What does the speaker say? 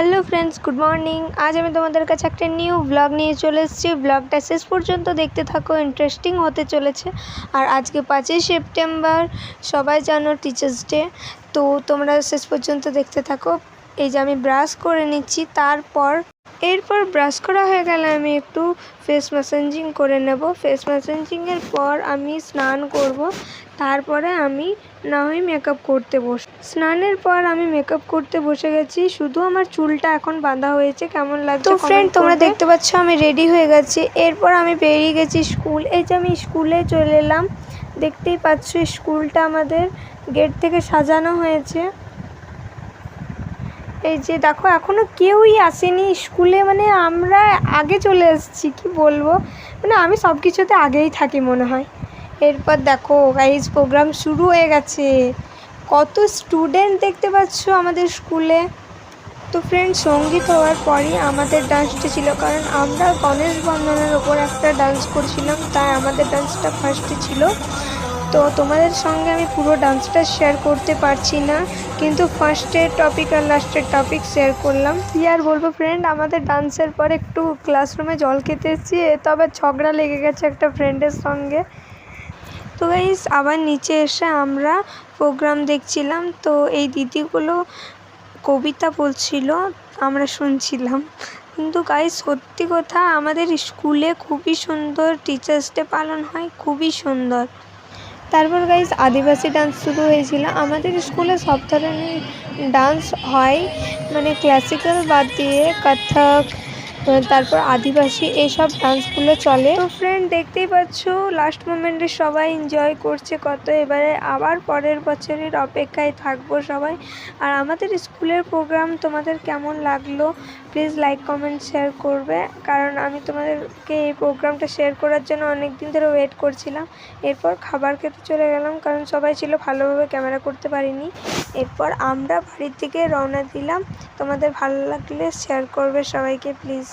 Hello friends, good morning. আজ আমি তোমাদের কাছে একটা নিউ ব্লগ নিয়ে চলে এসেছি। ব্লগটা শেষ পর্যন্ত দেখতে থাকো ইন্টারেস্টিং হতে চলেছে। আর আজকে পাঁচই সেপ্টেম্বর, সবাই জানো টিচার্স ডে তো তোমরা শেষ পর্যন্ত দেখতে থাকো। এই যে আমি ব্রাশ করে নিচ্ছি, তারপর এরপর ব্রাশ করা হয়ে গেলে আমি একটু ফেস ম্যাসেঞ্জিং করে নেব। ফেস ম্যাসেঞ্জিংয়ের পর আমি স্নান করব। তারপরে আমি না হয় মেকআপ করতে বস স্নানের পর আমি মেকআপ করতে বসে গেছি। শুধু আমার চুলটা এখন বাঁধা হয়েছে। কেমন লাগছে তো ফ্রেন্ড তোমরা দেখতে পাচ্ছ আমি রেডি হয়ে গেছি। এরপর আমি বেরিয়ে গেছি স্কুল এই যে আমি স্কুলে চলে এলাম। দেখতেই পাচ্ছ স্কুলটা আমাদের গেট থেকে সাজানো হয়েছে। এই যে দেখো, এখনও কেউই আসেনি স্কুলে মানে আমরা আগে চলে এসেছি, কি বলব? মানে আমি সব কিছুতে আগেই থাকি মনে হয়। এরপর দেখো গাইজ প্রোগ্রাম শুরু হয়ে গেছে। কত স্টুডেন্ট দেখতে পাচ্ছ আমাদের স্কুলে? তো ফ্রেন্ড সংগীত হওয়ার পরই আমাদের ডান্সটা ছিল, কারণ আমরা গণেশ বন্ধনের ওপর একটা ডান্স করছিলাম, তাই আমাদের ডান্সটা ফার্স্টে ছিল। তো তোমাদের সঙ্গে আমি পুরো ডান্সটা শেয়ার করতে পারছি না, কিন্তু ফার্স্টের টপিক আর লাস্টের টপিক শেয়ার করলাম। কি আর বলব ফ্রেন্ড আমাদের ডান্সের পর একটু ক্লাসরুমে জল খেতে এসেছি তবে ঝগড়া লেগে গেছে একটা ফ্রেন্ডের সঙ্গে। তো গাইস আবার নিচে এসে আমরা প্রোগ্রাম দেখছিলাম, তো এই দিদিগুলো কবিতা বলছিল, আমরা শুনছিলাম। কিন্তু গাইস সত্যি কথা, আমাদের স্কুলে খুবই সুন্দর টিচার্স ডে পালন হয়, খুবই সুন্দর। তারপর গাইজ আদিবাসী ডান্স শুরু হয়েছিল। আমাদের স্কুলে সব ধরনের ডান্স হয়। মানে ক্লাসিক্যাল বাদ দিয়ে কত্থক তারপর আদিবাসী এইসব ডান্সগুলো চলে। তো ফ্রেন্ড দেখতেই পাচ্ছ লাস্ট মোমেন্টে সবাই এনজয় করছে কত, এবারে আবার পরের বছরের অপেক্ষায় থাকব সবাই। আর আমাদের স্কুলের প্রোগ্রাম তোমাদের কেমন লাগল প্লিজ লাইক কমেন্ট শেয়ার করবে। কারণ আমি তোমাদেরকে এই প্রোগ্রামটা শেয়ার করার জন্য অনেক দিন ধরে ওয়েট করছিলাম। এরপর খাবার খেতে চলে গেলাম, কারণ সবাই ছিল ভালোভাবে ক্যামেরা করতে পারিনি। এরপর আমরা বাড়ির থেকে রওনা দিলাম। তোমাদের ভালো লাগলে শেয়ার করবে সবাইকে প্লিজ